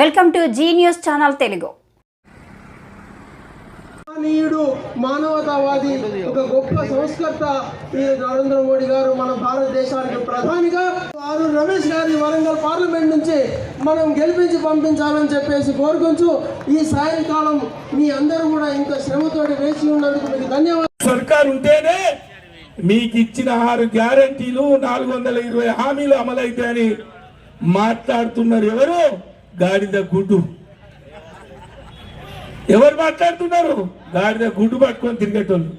Welcome to Zee news channel Telugu. మహనీయుడు మానవతావాది ఒక గొప్ప సంస్కర్త ఈ నరేంద్ర మోడీ గారు మన భారతదేశానికి ప్రధానిగా. వారు రమేష్ గారి వరంగల్ పార్లమెంట్ నుంచి మనం గెలిపించి పంపించాలని చెప్పేసి కోరుకుంటూ ఈ సాయంకాలం మీ అందరూ కూడా ఇంత శ్రమతోటి వేచి ఉన్నందుకు మీకు ధన్యవాదాలు. సర్కార్ ఉంటేనే మీకు ఇచ్చిన ఆరు గ్యారంటీలు నాలుగు వందల ఇరవై హామీలు అమలైతాయని మాట్లాడుతున్నారు ఎవరు? గాడిద గుడ్డు. ఎవరు మాట్లాడుతున్నారు? గాడిద గుడ్డు పట్టుకొని తిరిగేటోళ్ళు.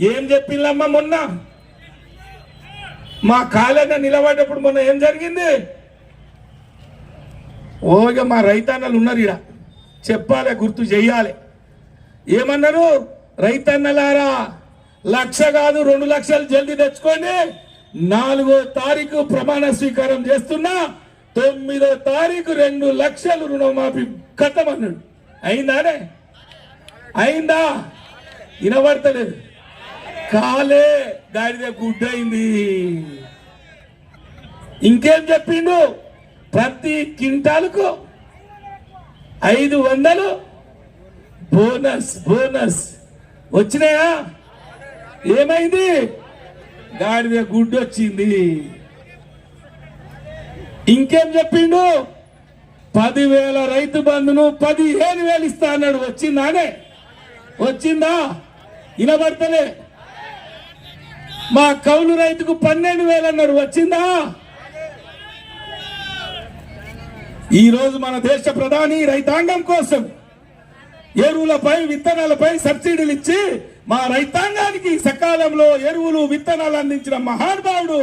ఏం చెప్పిందమ్మా మొన్న? మా కాలన నిలబడేటప్పుడు మొన్న ఏం జరిగింది? ఓగా మా రైతన్నలు ఉన్నారు ఇడ చెప్పాలి గుర్తు చెయ్యాలి. ఏమన్నారు? రైతన్నలారా లక్ష కాదు రెండు లక్షలు జల్దీ తెచ్చుకోండి. నాలుగో తారీఖు ప్రమాణ స్వీకారం చేస్తున్నా. తొమ్మిదో తారీఖు రెండు లక్షలు రుణమాఫీ కట్టమన్నాడు. అయిందానే? అయిందా? వినబడతలేదు. కాలే గాడిద గుడ్డయింది ఇంకేం చెప్పిండు? ప్రతి క్వింటాలకు ఐదు వందలు బోనస్ బోనస్. వచ్చినాయా? ఏమైంది? గాడిద గుడ్డు వచ్చింది. ఇంకేం చెప్పిండు? పదివేల రైతు బంధును పదిహేను వేలు ఇస్తా అన్నాడు. వచ్చిందానే వచ్చిందా? వినబడతలే. మా కౌలు రైతుకు పన్నెండు వేలు అన్నాడు. వచ్చిందా? ఈరోజు మన దేశ ప్రధాని రైతాంగం కోసం ఎరువులపై విత్తనాలపై సబ్సిడీలు ఇచ్చి మా రైతాంగానికి సకాలంలో ఎరువులు విత్తనాలు అందించిన మహానుభావుడు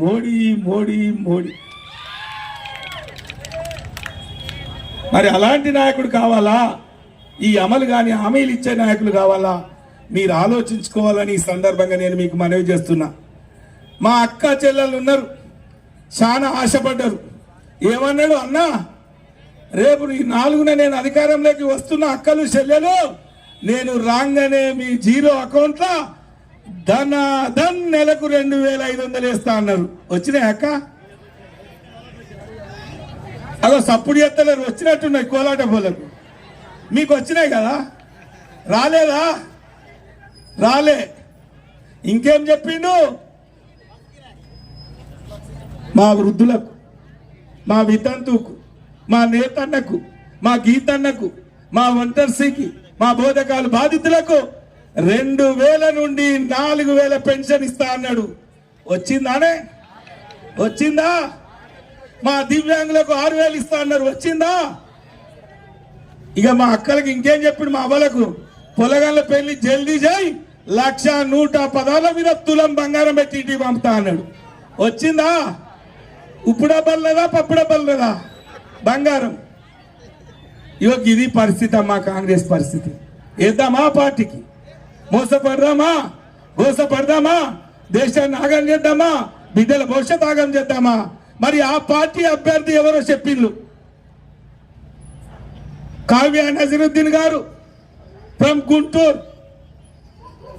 మోడీ మోడీ మోడీ. మరి అలాంటి నాయకుడు కావాలా? ఈ అమలు కానీ హామీలు ఇచ్చే నాయకులు కావాలా? మీరు ఆలోచించుకోవాలని ఈ సందర్భంగా నేను మీకు మనవి చేస్తున్నా. మా అక్క చెల్లెలు ఉన్నారు. చాలా ఆశపడ్డారు. ఏమన్నాడు? అన్నా రేపు ఈ నాలుగున నేను అధికారంలోకి వస్తున్న అక్కలు చెల్లెలు నేను రాగానే మీ జీరో అకౌంట్లో ధన ధన్ నెలకు రెండు వేల ఐదు వందలు వేస్తా అన్నారు. వచ్చినాయి అక్క? అదో సప్పుడు చేస్తలేరు వచ్చినట్టున్నాయి కోలాట పోలకు. మీకు వచ్చినాయి కదా? రాలేదా? రాలే. ఇంకేం చెప్పిండు? మా వృద్ధులకు మా వితంతుకు మా నేతన్నకు మా గీతన్నకు మా ఒంటర్సీకి మా బోధకాలు బాధితులకు రెండు వేల నుండి నాలుగు వేల పెన్షన్ ఇస్తా అన్నాడు. వచ్చిందానే? వచ్చిందా? మా దివ్యాంగులకు ఆరు వేలు ఇస్తా అన్నారు. వచ్చిందా? ఇక మా అక్కలకి ఇంకేం చెప్పిండు మా అవ్వలకు? పొలగాళ్ళ పెళ్ళి జల్దీ చేయి. లక్ష నూట పదాల మీద తులం బంగారం పెట్టి ఇంటికి పంపుతా అన్నాడు. వచ్చిందా? ఉప్పు బల్లదా లేదా బల్లదా? బంగారం. ఇగో ఇది పరిస్థితి అమ్మా కాంగ్రెస్ పరిస్థితి. వేద్దామా పార్టీకి? మోసపడదామా మోసపడదామా దేశాన్ని ఆగం చేద్దామా? బిడ్డల భవిష్యత్ ఆగం చేద్దామా? మరి ఆ పార్టీ అభ్యర్థి ఎవరో చెప్పిండ్రు? కావ్య నజరుద్దీన్ గారు ఫ్రమ్ గుంటూరు.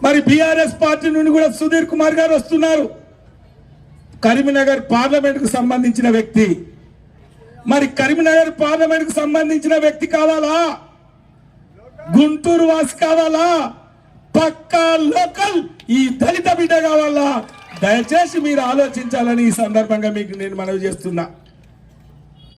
మరి బీఆర్ఎస్ పార్టీ నుండి కూడా సుధీర్ కుమార్ గారు వస్తున్నారు. కరీంనగర్ పార్లమెంట్కు సంబంధించిన వ్యక్తి. మరి కరీంనగర్ పార్లమెంట్కు సంబంధించిన వ్యక్తి కావాలా? గుంటూరు వాసి కావాలా? పక్కా లోకల్ ఈ దళిత బిడ్డ కావాలా? దయచేసి మీరు ఆలోచించాలని ఈ సందర్భంగా మీకు నేను మనవి చేస్తున్నా.